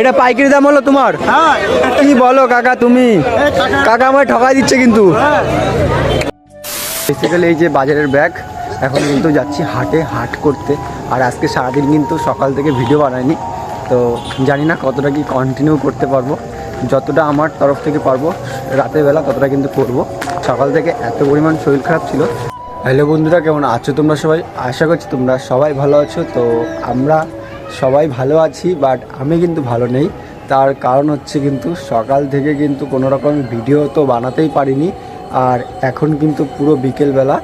এটা পাইকারি দাম হলো তোমার? হ্যাঁ। কি বলো কাকা তুমি? কাকা। কাকা আমায় ঠকাই দিচ্ছে কিন্তু। বেসিক্যালি এই যে বাজারের ব্যাগ এখন কিন্তু যাচ্ছি হাটে হাট করতে। আর আজকে সারাদিন কিন্তু সকাল থেকে ভিডিও বানাইনি। তো জানি না কতটা কি কন্টিনিউ করতে পারব। যতটা আমার তরফ থেকে পারব রাতের বেলা ততটা কিন্তু করব। সকাল থেকে এত পরিমাণ শরীর খারাপ ছিল। হ্যালো বন্ধুরা কেমন আছো তোমরা সবাই? আশা করছি তোমরা সবাই ভালো আছো। তো আমরা সবাই ভালো আছি বাট আমি কিন্তু ভালো নেই। তার কারণ হচ্ছে কিন্তু সকাল থেকে কিন্তু কোনো রকম ভিডিও তো বানাতেই পারিনি। আর এখন কিন্তু পুরো বিকেলবেলা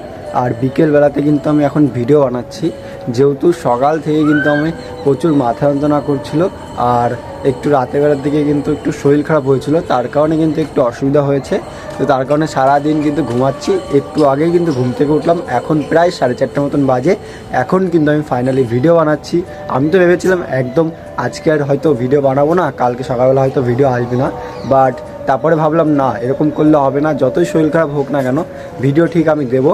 আর বিকেলবেলাতে কিন্তু আমি এখন ভিডিও বানাচ্ছি। যেহেতু সকাল থেকে কিন্তু আমি প্রচুর মাথা যন্ত্রণা করছিল আর একটু রাতের বেলার দিকে কিন্তু একটু শরীর খারাপ হয়েছিল, তার কারণে কিন্তু একটু অসুবিধা হয়েছে। তো তার কারণে সারাদিন কিন্তু ঘুমাচ্ছি, একটু আগে কিন্তু ঘুম থেকে উঠলাম। এখন প্রায় সাড়ে চারটে মতন বাজে, এখন কিন্তু আমি ফাইনালি ভিডিও বানাচ্ছি। আমি তো ভেবেছিলাম একদম আজকে আর হয়তো ভিডিও বানাবো না, কালকে সকালবেলা হয়তো ভিডিও আসবে না। বাট তারপরে ভাবলাম না, এরকম করলে হবে না, যতই শরীর খারাপ হোক না কেন ভিডিও ঠিক আমি দেবো।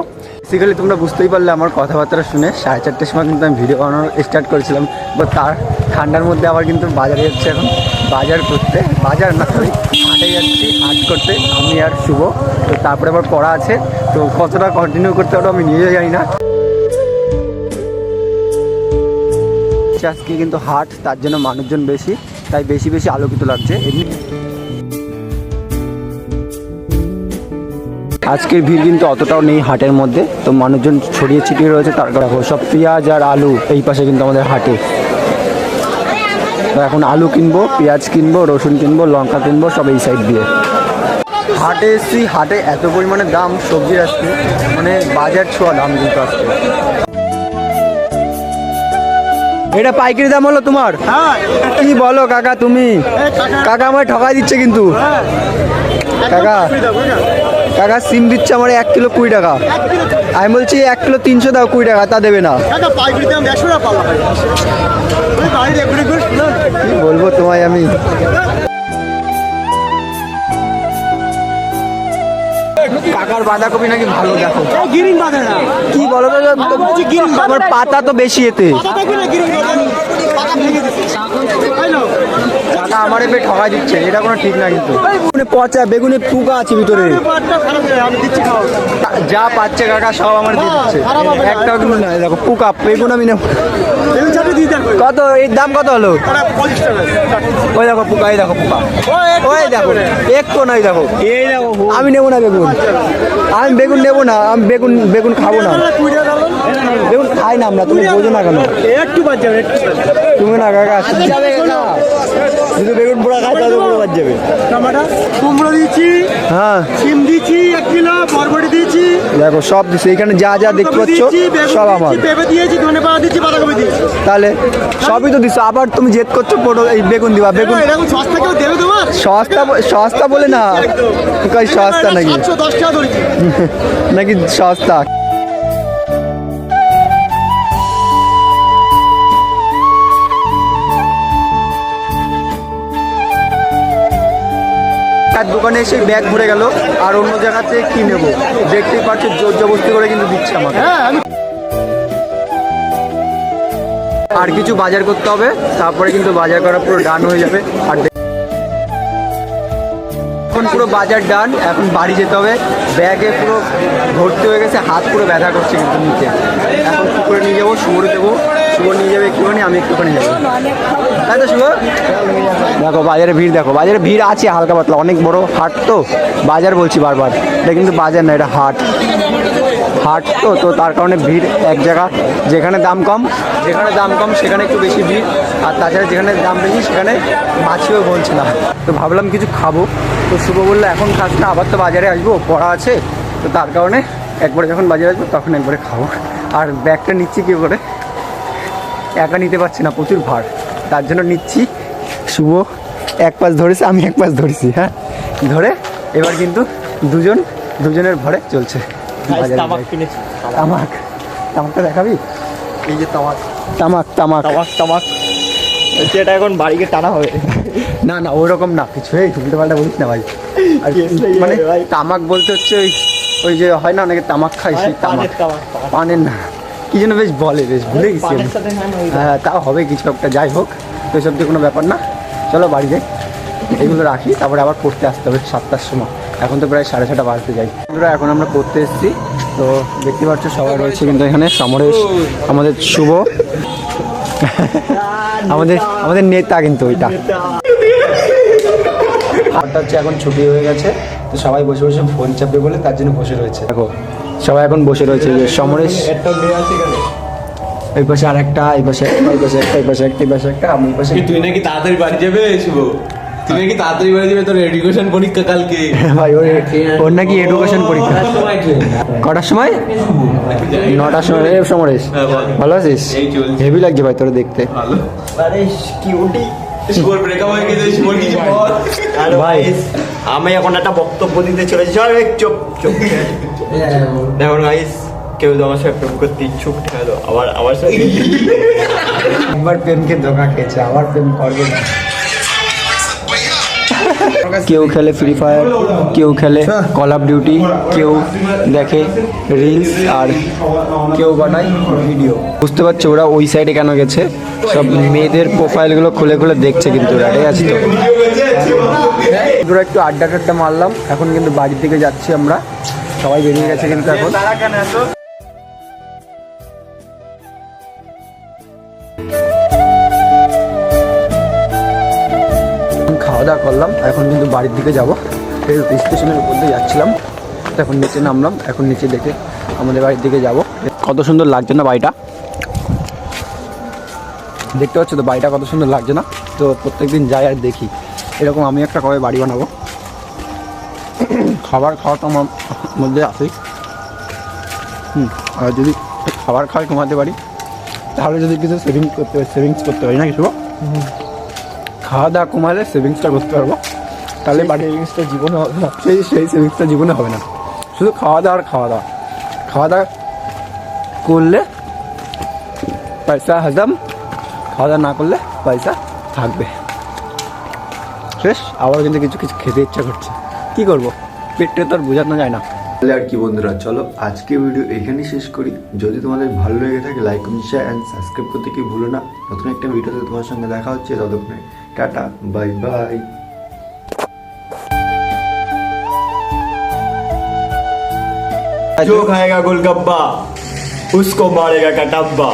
বেসিক্যালি তোমরা বুঝতেই পারলে আমার কথাবার্তা শুনে সাড়ে চারটের সময় কিন্তু আমি ভিডিও বানানো স্টার্ট করেছিলাম বা তার ঠান্ডার মধ্যে আবার কিন্তু বাজারে যাচ্ছে এখন। বাজার করতে, বাজার না সরি হাটে যাচ্ছি, হাট করতে, আমি আর শুভ। তো তারপরে আবার পড়া আছে, তো কতটা কন্টিনিউ করতে পারব আমি নিজেও জানি না। আজকে কিন্তু হাট, তার জন্য মানুষজন বেশি, তাই বেশি বেশি আলোকিত লাগছে। এমনি আজকের ভিড় কিন্তু অতটাও নেই হাটের মধ্যে। তো মানুষজন ছড়িয়ে ছিটিয়ে রয়েছে, তার দেখো, সব পেঁয়াজ আর আলু এই পাশে কিন্তু আমাদের হাটে। তো এখন আলু কিনবো, পেঁয়াজ কিনবো, রসুন কিনবো, লঙ্কা কিনবো, সব এই সাইড দিয়ে। হাটে এসছি, হাটে এত পরিমাণে দাম, সবজির আসছে মানে বাজার ছোঁয়া দাম কিন্তু আসছে এটা পাইকারি দাম হলো তোমার? হ্যাঁ। কি বলো কাকা তুমি? কাকা। আমার ঠকাই দিচ্ছে কিন্তু। হ্যাঁ। কাকা কাকা। সিম দিচ্ছে আমার এক কিলো কুড়ি টাকা। আমি বলছি এক কিলো তিনশো দাও কুড়ি টাকা তা দেবে না। বলব তোমায় দাম কাকার বাঁধাকপি নাকি ভালো দেখো। না। কি বলো তো আমার পাতা তো বেশি এতে। না না? কাকা আমার ঠকা দিচ্ছে এটা কোনো ঠিক না কিন্তু। পচা বেগুনে পোকা আছে ভিতরে। হয়ে যা পাচ্ছে কাকা সব আমার দিয়ে দিচ্ছে। না। একটাও কিন্তু না দেখো পোকা বেগুন আমি নেব। কত? এর দাম কত হলো? ওই দেখো পোকা এই দেখো পোকা। ওই দেখো একটু নাই দেখো। এই দেখো আমি নেব না বেগুন। আমি বেগুন নেব না আমি বেগুন বেগুন খাব না। বেগুন খাই না আমরা তুমি বোঝো না কেন? একটু একটু তুমি না কাকা শুধু বেগুন পোড়া খাই তাহলে পুরো বাদ যাবে। টমাটা কুমড়ো দিয়েছি হ্যাঁ। সিম দিয়েছি এক কিলো বরবটি দিয়েছি। দেখো সব দিচ্ছে এখানে যা যা দেখতে পাচ্ছ সব আমার। পেঁপে দিয়েছি ধনে পাতা দিয়েছি বাঁধাকপি দিয়েছি। তাহলে সবই তো দিচ্ছ আবার তুমি জেদ করছ পটল এই বেগুন দিবা বেগুন এরকম সস্তা কেউ দেবে তোমার? সস্তা সস্তা বলে না। কই সস্তা নাকি? টাকা ধরেছি। নাকি সস্তা? তার দোকানে এসে ব্যাগ ভরে গেল আর অন্য জায়গাতে কি নেব? দেখতেই পাচ্ছ জোর জবস্তি করে কিন্তু দিচ্ছে আমাকে। হ্যাঁ আর কিছু বাজার করতে হবে তারপরে কিন্তু বাজার করা পুরো ডান হয়ে যাবে। আর এখন পুরো বাজার ডান এখন বাড়ি যেতে হবে। ব্যাগে পুরো ভর্তি হয়ে গেছে হাত পুরো ব্যথা করছে কিন্তু নিচে। এখন কী করে নিয়ে যাব শুভরে দেবো। শুভ নিয়ে যাবে, একটুখানি, আমি একটুখানি যাব। তাই তো শুভ? দেখো, বাজারে ভিড়, দেখো, বাজারে ভিড় আছে হালকা পাতলা, অনেক বড় হাট তো, বাজার বলছি বারবার, এটা কিন্তু বাজার না, এটা হাট। হাট তো তো তার কারণে ভিড় এক জায়গা, যেখানে দাম কম, যেখানে দাম কম, সেখানে একটু বেশি ভিড়, আর তাছাড়া যেখানে দাম বেশি, সেখানে মাছিও বলছে না। তো ভাবলাম কিছু খাব, তো শুভ বলল, এখন খাস না আবার তো বাজারে আসব, পড়া আছে। তো তার কারণে একবারে যখন বাজারে আসব, তখন একবারে খাব। আর ব্যাগটা নিচ্ছি কী করে? একা নিতে পারছি না প্রচুর ভার। তার জন্য নিচ্ছি। শুভ এক পাশ ধরেছে আমি এক পাশ ধরেছি হ্যাঁ? ধরে এবার কিন্তু দুজন দুজনের ভরে চলছে। তামাক তামাকটা দেখাবি? এই যে তামাক। তামাক তামাক। তামাক তামাক। যেটা এখন বাড়িকে টানা হবে। না না ওই রকম না কিছু এই উল্টো পাল্টা বলিস না ভাই। আর মানে তামাক বলতে হচ্ছে ওই ওই যে হয় না অনেকে তামাক খায় সেই তামাক। তামাক, পান। পানের না। কি যেন বেশ বলে বেশ ভুলে গেছি হ্যাঁ হ্যাঁ তাও হবে কিছু একটা যাই হোক তো সব কোনো ব্যাপার না। চলো বাড়ি যাই। এগুলো রাখি তারপরে আবার পড়তে আসতে হবে সাতটার সময়। এখন তো প্রায় সাড়ে ছটা বাজতে যাই। বন্ধুরা এখন আমরা পড়তে এসেছি। তো দেখতে পাচ্ছ সবাই রয়েছে কিন্তু এখানে সমরেশ আমাদের শুভ। আমাদের আমাদের নেতা কিন্তু ওইটা। হচ্ছে এখন ছুটি হয়ে গেছে তো সবাই বসে বসে ফোন চাপবে বলে তার জন্য বসে রয়েছে। দেখো সবাই এখন বসে রয়েছে যে সমরেশ। এই পাশে আর একটা এই পাশে একটা এই পাশে একটা এই পাশে একটা এই পাশে একটা আমি পাশে কি তুই নাকি তাড়াতাড়ি বাড়ি যাবে শুভ? তুই নাকি তাড়াতাড়ি বাড়ি যাবে তোর এডুকেশন পরীক্ষা কালকে? ভাই ওর ওর নাকি এডুকেশন পরীক্ষা। কটার সময় নটার সময়। সমরেশ হ্যাঁ, ভালো আছিস? হেভি লাগছে ভাই তোর দেখতে। ভালো। আরে কিউটি ভাই। আমি এখন একটা বক্তব্য দিতে চলেছি। চল চুপ চুপ দেখুন গাইস কেউ তো আমার সাথে প্রেম করতে ইচ্ছুক আছে? আবার আমার সাথে একবার প্রেমকে ধোকা খেয়েছে আবার প্রেম করবে না। কেউ খেলে ফ্রি ফায়ার কেউ খেলে কল অফ ডিউটি কেউ দেখে রিলস আর কেউ বানায় ভিডিও বুঝতে পারছ ওরা ওই সাইডে কেন গেছে? সব মেয়েদের প্রোফাইলগুলো খুলে খুলে দেখছে কিন্তু ওরা, ঠিক আছে তো? ওরা একটু আড্ডা টাড্ডা মারলাম, এখন কিন্তু বাড়ির দিকে যাচ্ছি আমরা। সবাই বেরিয়ে গেছে কিন্তু এখন। দাওয়া করলাম, এখন কিন্তু বাড়ির দিকে যাব। এই স্টেশনের উপর দিয়ে যাচ্ছিলাম। এখন নিচে নামলাম, এখন নিচে দেখে আমাদের বাড়ির দিকে যাব। কত সুন্দর লাগছে না বাড়িটা? দেখতে পাচ্ছ তো বাড়িটা কত সুন্দর লাগছে না? তো প্রত্যেকদিন যাই আর দেখি। এরকম আমি একটা কবে বাড়ি বানাবো। খাবার খাওয়া তো আমার মধ্যে আসেই হুম, আর যদি খাবার খাওয়াই কমাতে পারি তাহলে যদি কিছু সেভিংস করতে পারি সেভিংস করতে পারি না কিছু খাওয়া দাওয়া কমালে সেভিংসটা করতে পারব। তাহলে বাড়ি সেভিংসটা জীবনে হবে না। সেই সেই সেভিংসটা জীবনে হবে না। শুধু খাওয়া দাওয়া আর খাওয়া দাওয়া। খাওয়া দাওয়া করলে পয়সা হজম খাওয়া দাওয়া না করলে পয়সা থাকবে। শেষ আবার কিন্তু কিছু কিছু খেতে ইচ্ছা করছে। কি করব? পেটে তো আর বোঝানো যায় না। তাহলে আর কি বন্ধুরা চলো আজকে ভিডিও এখানেই শেষ করি। যদি তোমাদের ভালো লেগে থাকে like comment share and subscribe করতে কি ভুলো না। নতুন একটা ভিডিওতে তোমার সঙ্গে দেখা হচ্ছে ততক্ষণে टाटा बाय बाय जो खाएगा गोलगप्पा उसको मारेगा कटब्बा